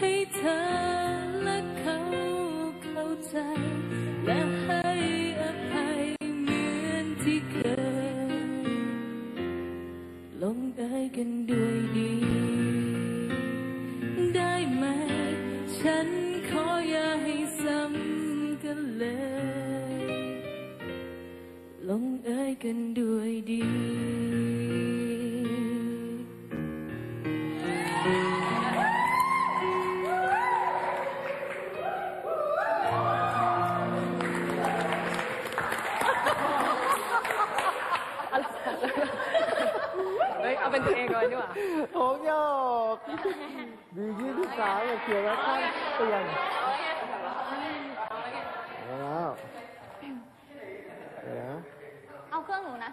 ให้เธอและเขาเข้าใจ และให้อภัยเหมือนที่เคย ลงเอยกันด้วยดี ได้ไหม ฉันขออย่าให้ซ้ำกันเลย ลงเอยกันด้วยดี เป็นตัวเองเลยดีกว่าโอ้ยกดียี่ที่สามเขียนไว้ข้างเตียงเอาแล้วเดี๋ยวนเอาเครื่องหนูนะ